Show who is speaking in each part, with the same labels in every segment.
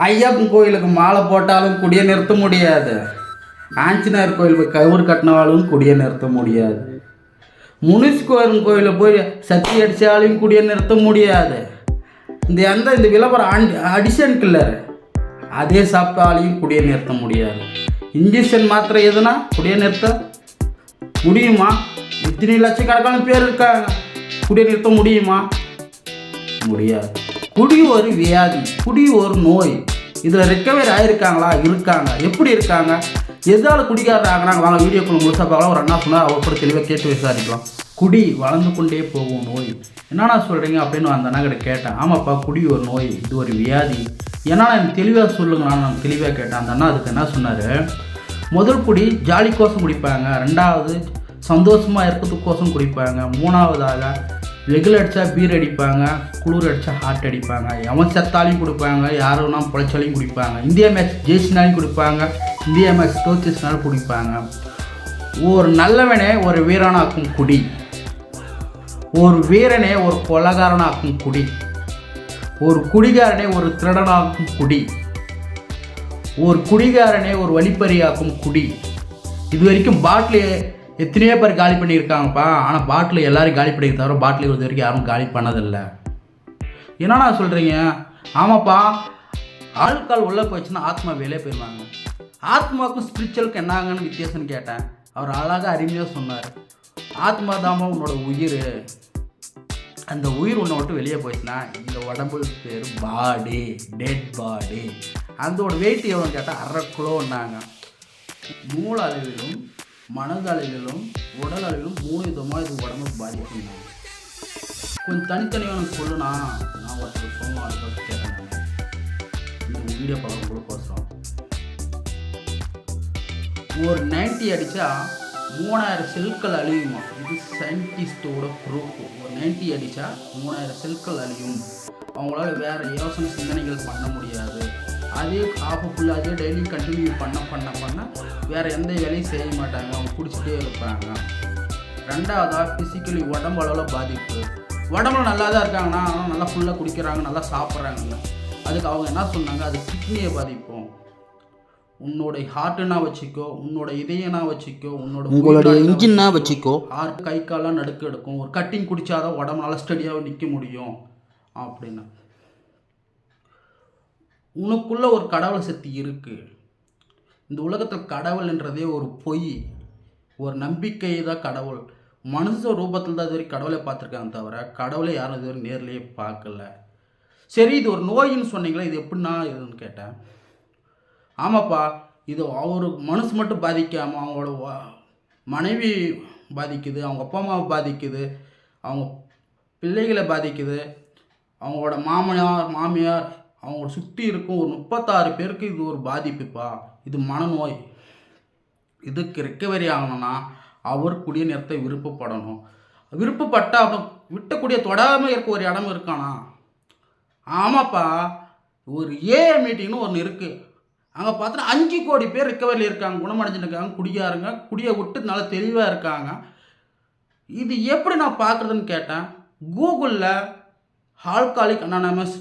Speaker 1: ஐயப்பன் கோயிலுக்கு மாலை போட்டாலும் குடியை நிறுத்த முடியாது. ஆஞ்சநேயர் கோயிலுக்கு கவுர் கட்டினாலும் குடியை நிறுத்த முடியாது. முனிஷ்குவரன் கோயிலில் போய் சக்தி அடித்தாலும் குடியை நிறுத்த முடியாது. இந்த எந்த இந்த விளம்பரம் அடிஷன் கில்லர் அதே சாப்பிட்டாலையும் குடியை நிறுத்த முடியாது. இன்ஜெக்ஷன் மாத்திரை எதுனா குடியை நிறுத்த முடியுமா? இத்தனை லட்சக்கணக்கான பேர் இருக்காங்க. குடியை நிறுத்த முடியுமா? முடியாது. குடி ஒரு வியாதி குடி ஒரு நோய். இதில் ரெக்கவர் ஆகிருக்காங்களா இருக்காங்க. எப்படி இருக்காங்க? எதால் குடிக்காரர் வாங்க வீடியோக்குள்ள முழுசாக பார்க்கலாம். ஒரு அண்ணா சொன்னால் அவர் கூட தெளிவாக கேட்டு விசாரிக்கலாம். குடி வளர்ந்து கொண்டே போகும் நோய். என்னண்ணா சொல்கிறீங்க அப்படின்னு அந்த அண்ணா கிட்ட கேட்டேன். ஆமாப்பா குடி ஒரு நோய் இது ஒரு வியாதி. ஏன்னா எனக்கு தெளிவாக சொல்லுங்கண்ணா நான் தெளிவாக கேட்டேன். அந்த அண்ணா அதுக்கு என்ன சொன்னார்? முதல் குடி ஜாலிக்கோசம் குடிப்பாங்க. ரெண்டாவது சந்தோஷமாக இருக்கிறதுக்கோசம் குடிப்பாங்க. மூணாவதாக வெகுல் அடித்தா பீர் அடிப்பாங்க குளிர் அடித்தா ஹார்ட் அடிப்பாங்க எவன் செத்தாலையும் கொடுப்பாங்க யாருன்னா பிழைச்சாலையும் குடிப்பாங்க. இந்தியா மேட்ச் ஜெயிச்சினாலையும் கொடுப்பாங்க இந்தியா மேட்ச் தோச்சிச்சினாலும் குடிப்பாங்க. ஒரு நல்லவனே ஒரு வீரனாக்கும் குடி. ஒரு வீரனே ஒரு கொலகாரனாக்கும் குடி. ஒரு குடிகாரனே ஒரு திருடனாக்கும் குடி. ஒரு குடிகாரனே ஒரு வழிப்பறியாக்கும் குடி. இது வரைக்கும் பாட்டிலே எத்தனையோ பேர் காலி பண்ணியிருக்காங்கப்பா. ஆனால் பாட்டில் எல்லோரும் காலி பண்ணிக்க தவிர பாட்டில் இது வரைக்கும் யாரும் காலி பண்ணதில்லை. என்னண்ணா சொல்கிறீங்க ஆமாப்பா. ஆள்கால் உள்ளே போச்சுன்னா ஆத்மா வெளியே போயிடுவாங்க. ஆத்மாவுக்கும் ஸ்பிரிச்சுவலுக்கு என்னாங்கன்னு வித்தியாசம்னு கேட்டேன். அவர் அழகாக அருமையாக சொன்னார். ஆத்மா தாமா உன்னோட உயிர். அந்த உயிர் உன்னை விட்டு வெளியே போயிடுச்சுன்னா இந்த உடம்பு பேர் பாடி டெட் பாடி அதோட வெயிட் எவ்வளோன்னு கேட்டால் அரை கிலோன்னாங்க. மூல அளவிலும் மனதளவிலும் உடல் அளவிலும் மூணு விதமாக இது உடம்பு பாதிக்கும் கொஞ்சம் தனித்தனியாக எனக்கு சொல்லுண்ணா நான் ஒருத்தர் சொல்லுவோம் அதை பற்றி இந்த வீடியோ படம் கொடுக்கோசரம் ஒரு நைன்ட்டி அடித்தா மூணாயிரம் செல்கள் அழியுமா? இது சயின்டிஸ்டோட ப்ரூஃப் ஒரு நைன்ட்டி அடித்தா மூணாயிரம் செல்கள் அழியும். அவங்களால வேறு யோசனை சிந்தனைகள் பண்ண முடியாது. அதே ஆஃப் ஃபுல்லாக அதே டெய்லி கண்டினியூ பண்ண பண்ண பண்ண வேறு எந்த வேலையும் செய்ய மாட்டாங்க. அவங்க குடிச்சிட்டே இருப்பாங்க. ரெண்டாவதாக ஃபிசிக்கலி உடம்பு அளவில் பாதிப்பு. உடம்புல நல்லா தான் இருக்காங்கன்னா ஆனால் நல்லா ஃபுல்லாக குடிக்கிறாங்க நல்லா சாப்பிட்றாங்கன்னு அதுக்கு அவங்க என்ன சொன்னாங்க? அது கிட்னியை பாதிப்போம் உன்னோட ஹார்ட்டுனா வச்சுக்கோ உன்னோட இதயனா வச்சுக்கோ உன்னோட
Speaker 2: உங்களுடைய
Speaker 1: உயிரானா
Speaker 2: இன்ஜின்னா
Speaker 1: வச்சுக்கோ.
Speaker 2: வச்சுக்கோ.
Speaker 1: ஹார்ட் கை கால்லாம் நடுக்க எடுக்கும். ஒரு கட்டிங் குடிச்சாதான் உடம்பு நல்லா ஸ்டடியாக நிற்க முடியும். அப்படின்னு. உனக்குள்ளே ஒரு கடவுள் சக்தி இருக்குது இந்த உலகத்தில் கடவுள்ன்றதே ஒரு பொய் ஒரு நம்பிக்கை தான் கடவுள். மனுஷ ரூபத்தில் தான் இது வரைக்கும் கடவுளை பார்த்துருக்காங்க தவிர கடவுளை யாரும் இதுவரை நேர்லேயே பார்க்கல. சரி இது ஒரு நோயின்னு சொன்னீங்களே இது எப்படின்னா இதுன்னு கேட்டேன். ஆமாப்பா இது அவர் மனசு மட்டும் பாதிக்காமல் அவங்களோட மனைவி பாதிக்குது அவங்க அப்பா அம்மாவை பாதிக்குது அவங்க பிள்ளைகளை பாதிக்குது அவங்களோட மாமனார் மாமியார் அவங்கள சுற்றி இருக்கும் ஒரு முப்பத்தாறு பேருக்கு இது ஒரு பாதிப்புப்பா. இது மனநோய். இதுக்கு ரெக்கவரி ஆகணும்னா அவர் குடிய நிறுத்த விருப்பப்படணும். விருப்பப்பட்ட அப்புறம் விட்டக்கூடிய தொடாமல் இருக்க ஒரு இடம் இருக்கானா? ஆமாப்பா. ஒரு ஏ மீட்டிங்னு ஒன்று இருக்குது அங்கே பார்த்தா அஞ்சு கோடி பேர் ரிக்கவரியில் இருக்காங்க. குணமடைஞ்சிருக்காங்க. குடியாருங்க. குடியை விட்டு நல்லா தெளிவாக இருக்காங்க. இது எப்படி நான் பார்க்குறதுன்னு கேட்டேன். கூகுளில் ஆல்காலிக் அனானமஸ்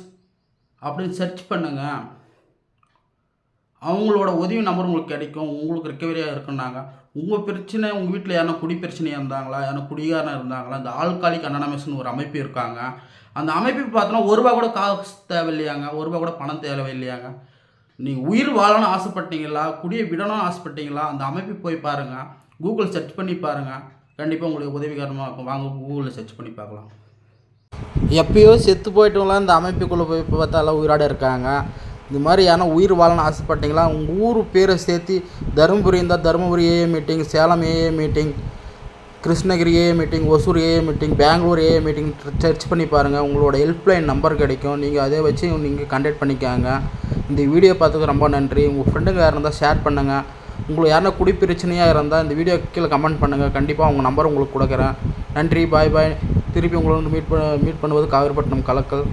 Speaker 1: அப்படின்னு சர்ச் பண்ணுங்கள் அவங்களோட உதவி நம்பர் உங்களுக்கு கிடைக்கும். உங்களுக்கு ரிக்கவரியாக இருக்குன்னாங்க. உங்கள் பிரச்சனை உங்கள் வீட்டில் யாரும் குடி பிரச்சனையாக இருந்தாங்களா? யாரும் குடிகாரனாக இருந்தாங்களா? இந்த ஆல்காலிக் அனானமஸ்னு ஒரு அமைப்பு இருக்காங்க. அந்த அமைப்பு பார்த்தோன்னா ஒரு ரூபா கூட காசு தேவையில்லையாங்க. ஒரு ரூபா கூட பணம் தேவையில்லையாங்க. நீங்கள் உயிர் வாழணும்னு ஆசைப்பட்டீங்களா? குடியை விடணும்னு ஆசைப்பட்டீங்களா? அந்த அமைப்பு போய் பாருங்கள் கூகுள் சர்ச் பண்ணி பாருங்கள் கண்டிப்பாக உங்களுக்கு உதவிகரமாக இருக்கும். வாங்க கூகுளில் சர்ச் பண்ணி பார்க்கலாம்.
Speaker 2: எப்பயோ செத்து போயிட்டவங்களாம் இந்த அமைப்புக்குள்ளே போய் பார்த்தா எல்லாம் உயிரோட இருக்காங்க. இந்த மாதிரி யாரா உயிர் வாழணும்னு ஆசைப்பட்டீங்களா? உங்கள் ஊர் பேரை சேர்த்து தருமபுரி இருந்தால் Dharmapuri A A meeting Salem A A meeting Krishnagiri A A meeting Hosur A A meeting Bangalore A A meeting search பண்ணி பாருங்கள் உங்களோட ஹெல்ப்லைன் நம்பர் கிடைக்கும். நீங்கள் அதை வச்சு நீங்கள் கண்டெக்ட் பண்ணிக்காங்க. இந்த வீடியோ பார்த்துக்கு ரொம்ப நன்றி. உங்கள் ஃப்ரெண்டுங்க யார் இருந்தால் ஷேர் பண்ணுங்கள் உங்களுக்கு யாருன்னா குடி பிரச்சனையாக இருந்தால் இந்த வீடியோ கீழே கமெண்ட் பண்ணுங்கள் கண்டிப்பாக உங்கள் நம்பர் உங்களுக்கு கொடுக்குறேன். நன்றி. பாய் பாய் திருப்பி உங்களை வந்து மீட் பண்ண மீட் பண்ணுவது காவேரிப்பட்டினம் கலக்கல்.